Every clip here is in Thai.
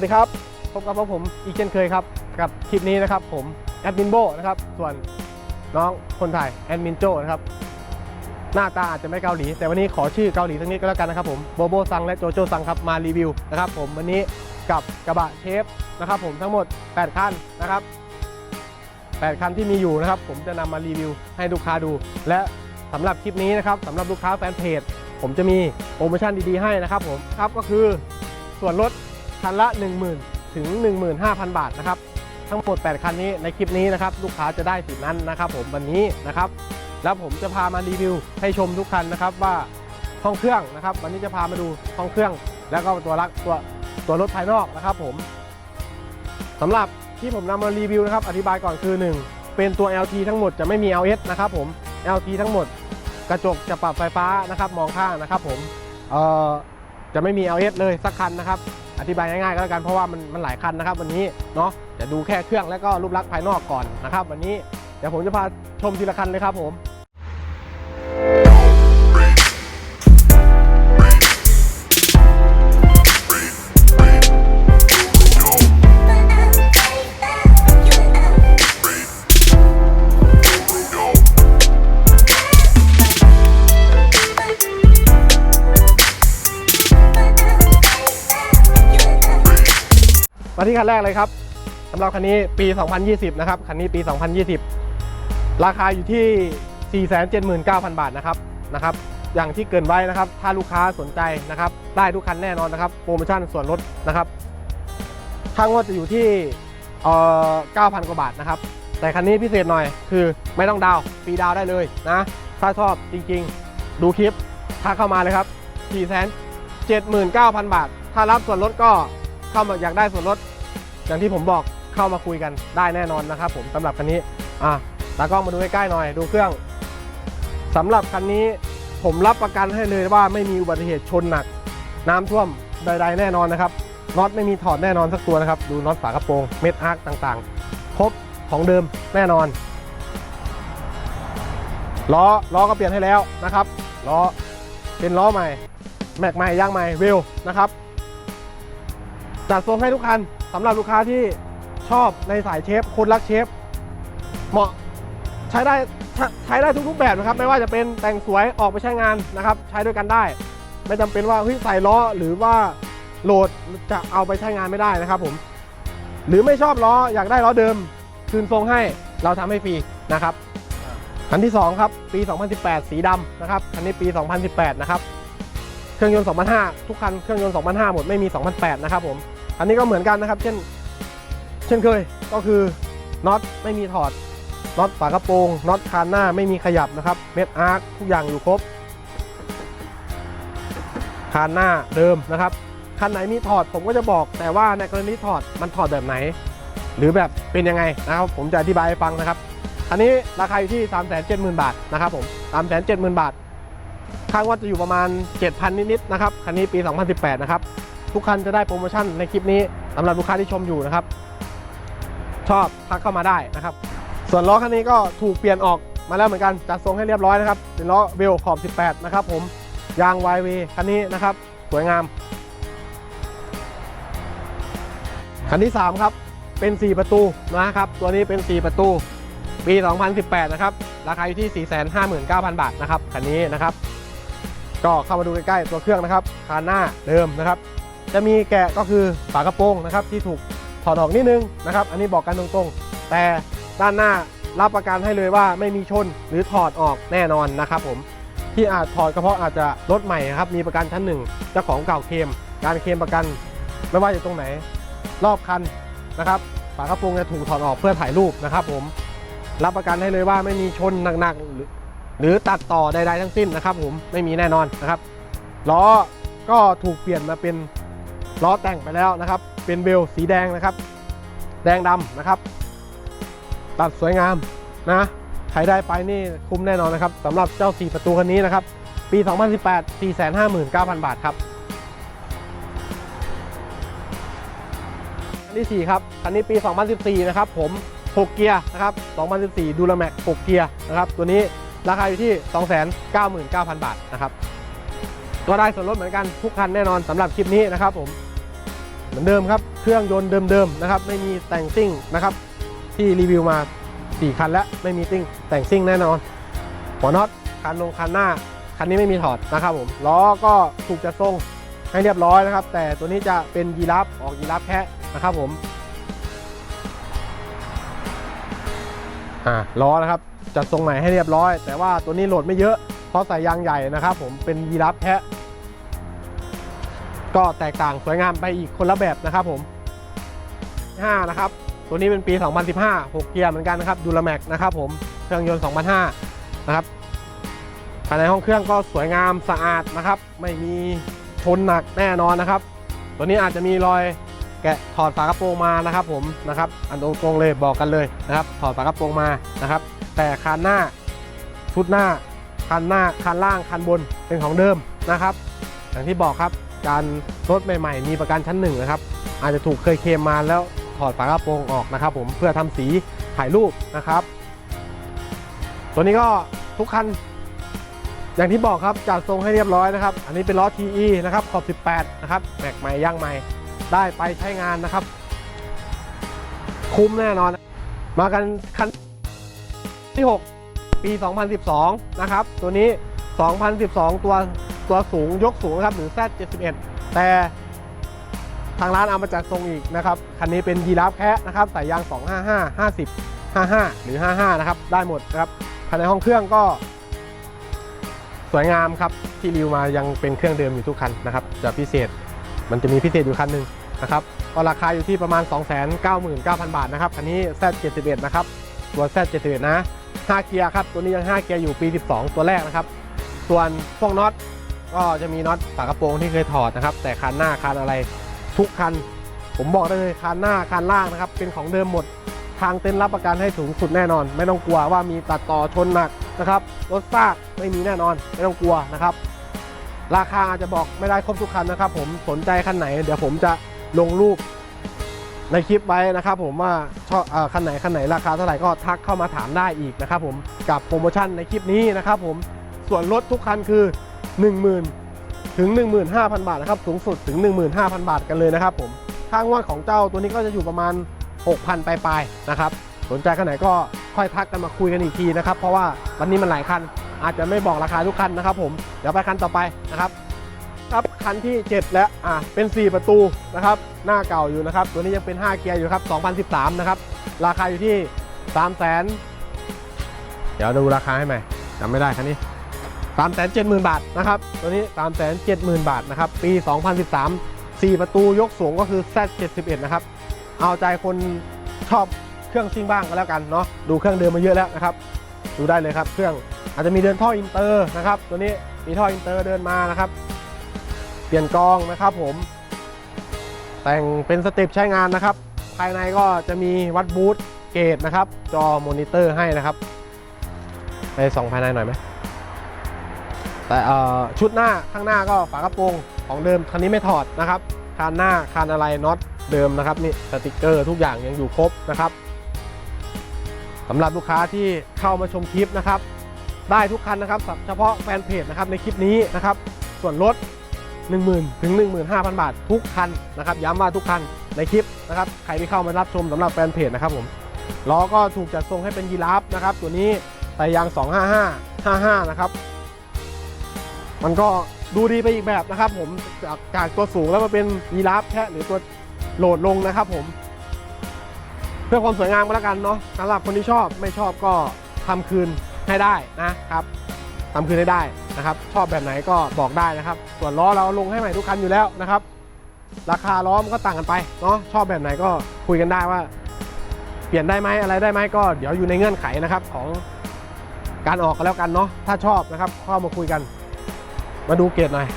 วัสดีครับ พบกับพวกผมอีกเช่นเคยครับ กับคลิปนี้นะครับผมแอดมินโบนะครับ ส่วนน้องคนถ่ายแอดมินโจนะครับ หน้าตาอาจจะไม่เกาหลี แต่วันนี้ขอชื่อเกาหลีสักนิดก็แล้วกันนะครับผมโบโบซังและโจโจซังครับมารีวิวนะครับผมวันนี้กับกระบะเชฟนะครับผมทั้งหมด 8 คันนะครับ8คันที่มีอยู่นะครับ ผมจะนำมารีวิวให้ลูกค้าดู และสำหรับคลิปนี้นะครับสำหรับลูกค้าแฟนเพจผมจะมีโปรโมชั่นดีๆให้นะครับผมครับก็คือส่วนลด คันละ 10,000 ถึง 15,000 บาทนะครับ ทั้งหมด 8 คันนี้ในคลิปนี้นะครับ ลูกค้าจะได้สิทธินั้นนะครับ ผมวันนี้นะครับ แล้วผมจะพามารีวิวให้ชมทุกคันนะครับว่าห้องเครื่องนะครับ วันนี้จะพามาดูห้องเครื่อง แล้วก็ตัวรักตัวตัวรถภายนอกนะครับ ผมสำหรับที่ผมนำมารีวิวนะครับ อธิบายก่อนคือ 1 เป็นตัว LT ทั้งหมดจะไม่มี LS นะครับผม LT ทั้งหมด กระจกจะปรับไฟฟ้านะครับ มองข้างนะครับ ผมเอ่อจะไม่มี LS เลยสักคันนะครับ อธิบายง่ายๆก็แล้วกันเพราะว่ามันมันหลายคันนะครับ วันนี้เนาะจะดูแค่เครื่องแล้วก็รูปลักษณ์ภายนอกก่อนนะครับ วันนี้เดี๋ยวผมจะพาชมทีละคันเลยครับผม มาที่คันแรกเลยครับสำหรับคันนี้ปี 2020 นะครับ คันนี้ปี 2020 ราคาอยู่ที่ 479,000 บาทนะครับนะครับ อย่างที่เกินไว้นะครับ ถ้าลูกค้าสนใจนะครับ ได้ทุกคันแน่นอนนะครับ โปรโมชั่นส่วนลดนะครับค่างวดจะอยู่ที่เอ่อ9,000 กว่าบาทนะครับ แต่คันนี้พิเศษหน่อยคือไม่ต้องดาวฟรีดาวได้เลยนะ ถ้าชอบจริงๆ ดูคลิปทักเข้ามาเลยครับ 479,000 บาท ถ้ารับส่วนลดก็เข้ามาอยากได้ส่วนลด อย่างที่ผมบอกเข้ามาคุยกันได้แน่นอนนะครับผมสำหรับคันนี้อะตากล้องมาดูใใกล้ๆหน่อยดูเครื่องสำหรับคันนี้ผมรับประกันให้เลยว่าไม่มีอุบัติเหตุชนหนัก น้ำท่วมใด ๆ แน่นอนนะครับน็อตไม่มีถอดแน่นอนสักตัวนะครับ ดูน็อตฝากระโปรงเม็ดอาร์คต่างๆ ครบของเดิมแน่นอนล้อล้อก็เปลี่ยนให้แล้วนะครับล้อเป็นล้อใหม่ แม็กใหม่ยางใหม่เวลนะครับจัดทรงให้ทุกคัน สำหรับลูกค้าที่ชอบในสายเชฟคนรักเชฟเหมาะใช้ได้ใช้ได้ทุกรูปแบบนะครับ ไม่ว่าจะเป็นแต่งสวยออกไปใช้งานนะครับ ใช้ด้วยกันได้ ไม่จำเป็นว่าเฮ้ยใส่ล้อหรือว่าโหลดจะเอาไปใช้งานไม่ได้นะครับ ผม หรือไม่ชอบล้ออยากได้ล้อเดิม คืนทรงให้เราทำให้ฟรีนะครับคันที่ 2 ครับ ปี 2018 สีดำนะครับคันนี้ปี 2018 นะครับ เครื่องยนต์ 2005 ทุกคันเครื่องยนต์ 2005 หมด ไม่มี 2008 นะครับผม อันนี้ก็เหมือนกันนะครับ เช่น เช่นเคยก็คือน็อตไม่มีถอดน็อตฝากระโปรงน็อตคานหน้าไม่มีขยับนะครับ เม็ดอาร์คทุกอย่างอยู่ครบคานหน้าเดิมนะครับคันไหนมีถอดผมก็จะบอกแต่ว่าในกรณีถอดมันถอดแบบไหน หรือแบบเป็นยังไงนะครับ ผมจะอธิบายให้ฟังนะครับ อันนี้ราคาอยู่ที่ 370,000 บาทนะครับผม370,000 บาทคางวดจะอยู่ประมาณ 7,000 นิดๆนะครับคันนี้ปี 2018 นะครับ ทุกคันจะได้โปรโมชั่นในคลิปนี้สำหรับลูกค้าที่ชมอยู่นะครับ ชอบทักเข้ามาได้นะครับ ส่วนล้อคันนี้ก็ถูกเปลี่ยนออกมาแล้วเหมือนกันจัดทรงให้เรียบร้อยนะครับเป็นล้อเวลขอบ 18 นะครับผมยาง YV คันนี้นะครับ สวยงาม คันที่ 3 ครับ เป็น 4 ประตูนะครับ ตัวนี้เป็น 4 ประตู ปี 2018 นะครับ ราคาอยู่ที่ 459,000 บาทนะครับ คันนี้นะครับ ก็เข้ามาดูใกล้ๆตัวเครื่องนะครับคานหน้าเดิมนะครับ จะมีแกะก็คือฝากระโปรงนะครับที่ถูกถอดออกนิดนึงนะครับ อันนี้บอกกันตรงๆ แต่ด้านหน้ารับประกันให้เลยว่าไม่มีชนหรือถอดออกแน่นอนนะครับผมที่อาจถอดก็เพาะอาจจะรถใหม่ครับมีประกันชั้นหนึ่งเจ้าของเก่าเคมการเคมประกัน ไม่ว่าอยู่ตรงไหน รอบคันนะครับฝากระโปรงจะถูกถอดออกเพื่อถ่ายรูปนะครับ ผมรับประกันให้เลยว่าไม่มีชนหนักๆหรือหรือตัดต่อใดๆทั้งสิ้นนะครับ ผมไม่มีแน่นอนนะครับล้อก็ถูกเปลี่ยนมาเป็น ล้อแต่งไปแล้วนะครับ เป็นเบลสีแดงนะครับ แดงดำนะครับ ตัดสวยงามนะใครได้ไปนี่คุ้มแน่นอนนะครับสำหรับเจ้า 4 ประตูคันนี้นะครับ ปี 2018 459,000 บาทครับคันที่ 4 ครับ คันนี้ปี 2014 นะครับผม 6 เกียร์นะครับ 2014 ดูลแม็ก6เกียร์นะครับ ตัวนี้ราคาอยู่ที่ 299,000 บาทนะครับ ก็ได้ส่วนลดเหมือนกันทุกคันแน่นอนสำหรับคลิปนี้นะครับผม เหมือนเดิมครับเครื่องยนต์เดิมๆนะครับไม่มีแต่งซิ่งนะครับ ที่รีวิวมา 4 คันแล้วไม่มีซิ่งแต่งซิ่งแน่นอนหัวน็อตคันลงคันหน้า คันนี้ไม่มีถอดนะครับผมล้อก็ถูกจะทรงให้เรียบร้อยนะครับ แต่ตัวนี้จะเป็นยีราฟออกยีราฟแค่นะครับผมอ่าล้อนะครับจัดทรงใหม่ให้เรียบร้อย แต่ว่าตัวนี้โหลดไม่เยอะเพราะใส่ยางใหญ่นะครับ ผมเป็นยีราฟแพะ ก็แตกต่างสวยงามไปอีกคนละแบบนะครับผม 5 นะครับ ตัวนี้เป็นปี 2015 6 เกียร์เหมือนกันนะครับดูลแม็กนะครับผมเครื่องยนต์ 2005 นะครับภายในห้องเครื่องก็สวยงามสะอาดนะครับ ไม่มีชนหนักแน่นอนนะครับ ตัวนี้อาจจะมีรอยแกะถอดฝากระโปรงมานะครับ ผมนะครับ อันตรงเลยบอกกันเลยนะครับ ถอดฝากระโปรงมานะครับ แต่คันหน้าชุดหน้าคันหน้าคันล่างคันบนเป็นของเดิมนะครับ อย่างที่บอกครับ การรถใหม่ๆ มีประกันชั้นหนึ่งนะครับอาจจะถูกเคยเคลมมาแล้วถอดฝากระโปรงออกนะครับผมเพื่อทำสีถ่ายรูปนะครับ ตัวนี้ก็ทุกคัน อย่างที่บอกครับจัดทรงให้เรียบร้อยนะครับ อันนี้เป็นล้อ TE นะครับขอบ 18 นะครับแม็กใหม่ย่างใหม่ได้ไปใช้งานนะครับ คุ้มแน่นอน มากันคันที่ 6 ปี 2012 นะครับ ตัวนี้ 2012 ตัว ตัวสูงยกสูงนะครับหรือ Z71 แต่ทางร้านเอามาจัดทรงอีกนะครับ คันนี้เป็นยีราฟแคะนะครับใส่ยาง 255 50 55 หรือ 55 นะครับ ได้หมดนะครับภายในห้องเครื่องก็สวยงามครับ ที่ริวมายังเป็นเครื่องเดิมอยู่ทุกคันนะครับ จะพิเศษมันจะมีพิเศษอยู่คันหนึ่งนะครับก็ราคาอยู่ที่ประมาณ 299,000 บาทนะครับ คันนี้ Z71 นะครับ ตัว Z71 นะ 5 เกียร์ครับ ตัวนี้ยัง 5 เกียร์อยู่ปี 12 ตัวแรกนะครับ ส่วนพวกน็อต ก็จะมีน็อตฝากระโปรงที่เคยถอดนะครับ แต่คันหน้าคันอะไรทุกคัน ผมบอกได้เลยคันหน้าคันล่างนะครับ เป็นของเดิมหมดทางเต็นท์รับประกันให้สูงสุดแน่นอน ไม่ต้องกลัวว่ามีตัดต่อชนหนักนะครับรถซากไม่มีแน่นอนไม่ต้องกลัวนะครับ ราคาอาจจะบอกไม่ได้ครบทุกคันนะครับ ผมสนใจคันไหน เดี๋ยวผมจะลงรูปในคลิปไว้นะครับ ผมว่าชอบคันไหนคันไหนราคาเท่าไหร่ก็ทักเข้ามาถามได้อีกนะครับ ผมกับโปรโมชั่นในคลิปนี้นะครับ ผมส่วนลดทุกคันคือ 10,000 ถึง 15,000 บาทนะครับ สูงสุดถึง 15,000 บาทกันเลยนะครับผมค่างวดของเจ้าตัวนี้ก็จะอยู่ประมาณ 6,000 ปลายๆนะครับ สนใจคันไหนก็ค่อยทักกันมาคุยกันอีกทีนะครับ เพราะว่าวันนี้มันหลายคัน อาจจะไม่บอกราคาทุกคันนะครับผม เดี๋ยวไปคันต่อไปนะครับครับคันที่ 7 แล้วอะเป็น 4 ประตูนะครับ หน้าเก่าอยู่นะครับ ตัวนี้ยังเป็น 5 เกียร์อยู่ครับ 2013 นะครับ ราคาอยู่ที่ 3 0 0 0 0 0 เดี๋ยวดูราคาให้ใหม่จำไม่ได้คันนี้ 3 7 0 0 0 0 บาทนะครับ ตัวนี้ 3 7 0 0 0 0 บาทนะครับ ปี 2013 4 ประตูยกสูงก็คือ Z71 นะครับ เอาใจคนชอบเครื่องซิ่งบ้างก็แล้วกันเนาะ ดูเครื่องเดิมมาเยอะแล้วนะครับ ดูได้เลยครับ เครื่องอาจจะมีเดินท่ออินเตอร์นะครับ ตัวนี้มีท่ออินเตอร์เดินมานะครับ เปลี่ยนกองนะครับผม แต่งเป็นสเต็ปใช้งานนะครับ ภายในก็จะมีวัดบูทเกตนะครับ จอมอนิเตอร์ให้นะครับ ไปส่องภายในหน่อยไหม แต่ชุดหน้าข้างหน้าก็ฝากระโปรงของเดิมคันนี้ไม่ถอดนะครับคานหน้าคานอะไรน็อตเดิมนะครับนี่สติกเกอร์ทุกอย่างยังอยู่ครบนะครับสำหรับลูกค้าที่เข้ามาชมคลิปนะครับ ได้ทุกคันนะครับเฉพาะแฟนเพจนะครับในคลิปนี้นะครับ ส่วนลด 10,000 ถึง 15,000 บาท ทุกคันนะครับ ย้ำว่าทุกคันในคลิปนะครับใครที่เข้ามารับชมสำหรับแฟนเพจนะครับผมล้อก็ถูกจัดทรงให้เป็นยีราฟนะครับ ตัวนี้ใส่ยาง 255 55 นะครับ มันก็ดูดีไปอีกแบบนะครับผมจากจากตัวสูงแล้วมาเป็นยีราฟแค่หรือตัวโหลดลงนะครับผม เพื่อความสวยงามก็แล้วกันเนาะสำหรับคนที่ชอบไม่ชอบก็ทำคืนให้ได้นะครับทำคืนให้ได้นะครับ ชอบแบบไหนก็บอกได้นะครับ ส่วนล้อเราลงให้ใหม่ทุกคันอยู่แล้วนะครับ ราคาล้อมันก็ต่างกันไปเนาะชอบแบบไหนก็คุยกันได้ว่า เปลี่ยนได้ไหมอะไรได้ไหมก็เดี๋ยวอยู่ในเงื่อนไขนะครับของการออกกันแล้วกันเนาะถ้าชอบนะครับเข้ามาคุยกัน มาดูเกรดหน่อย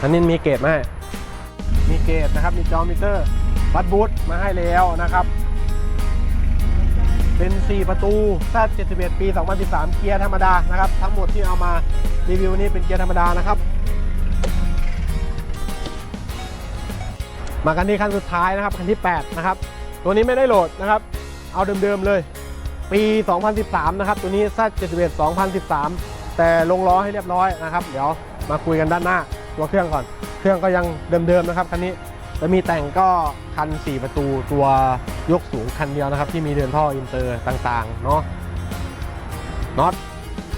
อันนี้มีเกรดไหมาให้มีเกรดนะครับ มีจอมิเตอร์วัดบูทมาให้แล้วนะครับ เป็น 4 ประตู Z71 ปี 2013 เกียร์ธรรมดานะครับ ทั้งหมดที่เอามารีวิวนี้เป็นเกียร์ธรรมดานะครับ มากันที่คันสุดท้ายนะครับ คันที่ 8 นะครับ ตัวนี้ไม่ได้โหลดนะครับ เอาเดิมๆเลย ปี 2013 นะครับ ตัวนี้ Z71 2013 แต่ลงล้อให้เรียบร้อยนะครับ เดี๋ยวมาคุยกันด้านหน้าตัวเครื่องก่อน เครื่องก็ยังเดิมๆนะครับคันนี้จะมีแต่งก็คัน 4 ประตูตัวยกสูงคันเดียวนะครับ ที่มีเรือนท่ออินเตอร์ต่างๆเนาะน็อต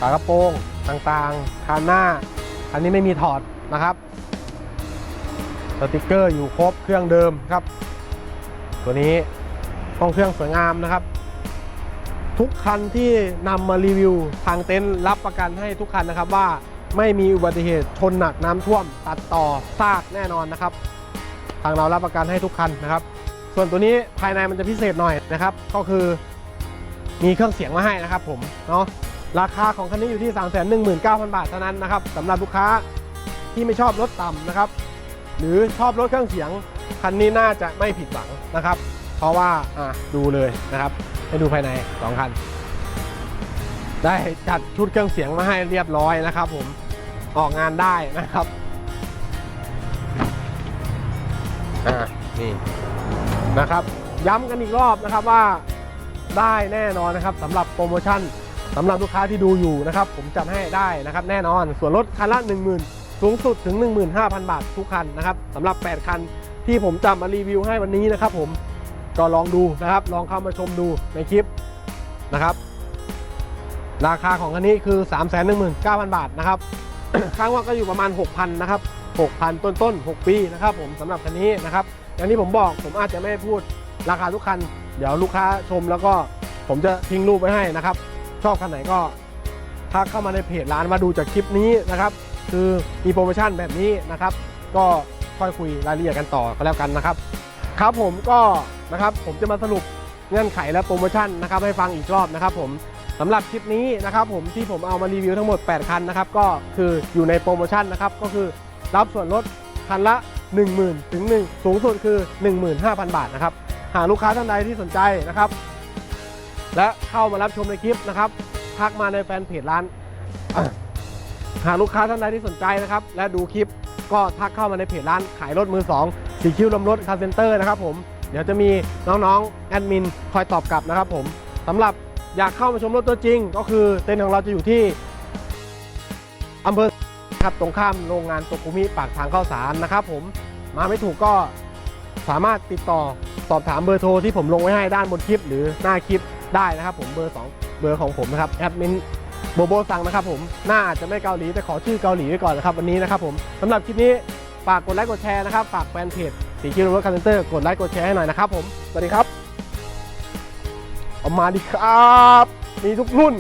ฝากระโปรงต่างๆคันหน้าคันนี้ไม่มีถอดนะครับสติกเกอร์อยู่ครบเครื่องเดิมครับ ตัวนี้ห้องเครื่องสวยงามนะครับ ทุกคันที่นำมารีวิวทางเต็นท์รับประกันให้ทุกคันนะครับว่าไม่มีอุบัติเหตุชนหนักน้ำท่วม ตัดต่อซากแน่นอนนะครับ ทางเรารับประกันให้ทุกคันนะครับ ส่วนตัวนี้ภายในมันจะพิเศษหน่อยนะครับ ก็คือมีเครื่องเสียงมาให้นะครับผมเนาะราคาของคันนี้อยู่ที่ 3 1 9 0 0 0 บาทเท่านั้นนะครับสำหรับลูกค้าที่ไม่ชอบรถต่ำนะครับ หรือชอบรถเครื่องเสียงคันนี้น่าจะไม่ผิดหวังนะครับ เพราะว่าอะดูเลยนะครับให้ดูภายในสองคัน ได้จัดชุดเครื่องเสียงมาให้เรียบร้อยนะครับ ผมออกงานได้นะครับอ่านี่นะครับ ย้ำกันอีกรอบนะครับว่าได้แน่นอนนะครับสำหรับโปรโมชั่นสำหรับลูกค้าที่ดูอยู่นะครับ ผมจัดให้ได้นะครับแน่นอนส่วนลดคันละ 10,000 สูงสุดถึง 15,000 บาททุกคันนะครับสำหรับ 8 คันที่ผมจับมารีวิวให้วันนี้นะครับผม ก็ลองดูนะครับ ลองเข้ามาชมดูในคลิปนะครับ ราคาของคันนี้คือ 3 1 9 0 0 0 บาทนะครับค้างว่าก็อยู่ประมาณ 6,000นะครับ6,000ต้นต้นๆ 6 ปีนะครับ ผมสำหรับคันนี้นะครับอย่างที่ผมบอกผมอาจจะไม่พูดราคาทุกคัน เดี๋ยวลูกค้าชมแล้วก็ผมจะทิ้งรูปไว้ให้นะครับ ชอบคันไหนก็ทักเข้ามาในเพจร้านมาดูจากคลิปนี้นะครับ คือมีโปรโมชั่นแบบนี้นะครับ ก็ค่อยคุยรายละเอียดกันต่อก็แล้วกันนะครับ ครับผมก็นะครับผมจะมาสรุปเงื่อนไขและโปรโมชั่นนะครับให้ฟังอีกรอบนะครับผมสำหรับคลิปนี้นะครับผมที่ผมเอามารีวิวทั้งหมด 8 คันนะครับก็คืออยู่ในโปรโมชั่นนะครับก็คือรับส่วนลดคันละ 10,000ถึง1สูงสุดคือ 15,000 บาทนะครับหากลูกค้าท่านใดที่สนใจนะครับ และเข้ามารับชมในคลิปนะครับทักมาในแฟนเพจร้านหากลูกค้าท่านใดที่สนใจนะครับ และดูคลิป ก็ทักเข้ามาในเพจร้านขายรถมือ2สีคิวลมรถคาร์เซนเตอร์นะครับผมเดี๋ยวจะมีน้องๆแอดมินคอยตอบกลับนะครับผมสำหรับอยากเข้ามาชมรถตัวจริง ก็คือเต็นท์ของเราจะอยู่ที่อำเภอครับตรงข้ามโรงงานโตกุมิปากทางเข้าสารนะครับผมมาไม่ถูกก็สามารถติดต่อสอบถามเบอร์โทรที่ผมลงไว้ให้ด้านบนคลิป หรือหน้าคลิปได้นะครับผมเบอร์ 2 เบอร์ของผมนะครับแอดมิน โบโบสั่งนะครับผมหน้าอาจจะไม่เกาหลีแต่ขอชื่อเกาหลีไว้ก่อนนะครับวันนี้นะครับผมสำหรับคลิปนี้ฝากกดไลค์กดแชร์นะครับฝากแฟนเพจสีคิวรถคาร์เซนเตอร์กดไลค์กดแชร์ให้หน่อยนะครับผมสวัสดีครับเอามาดีครับ มีทุกรุ่น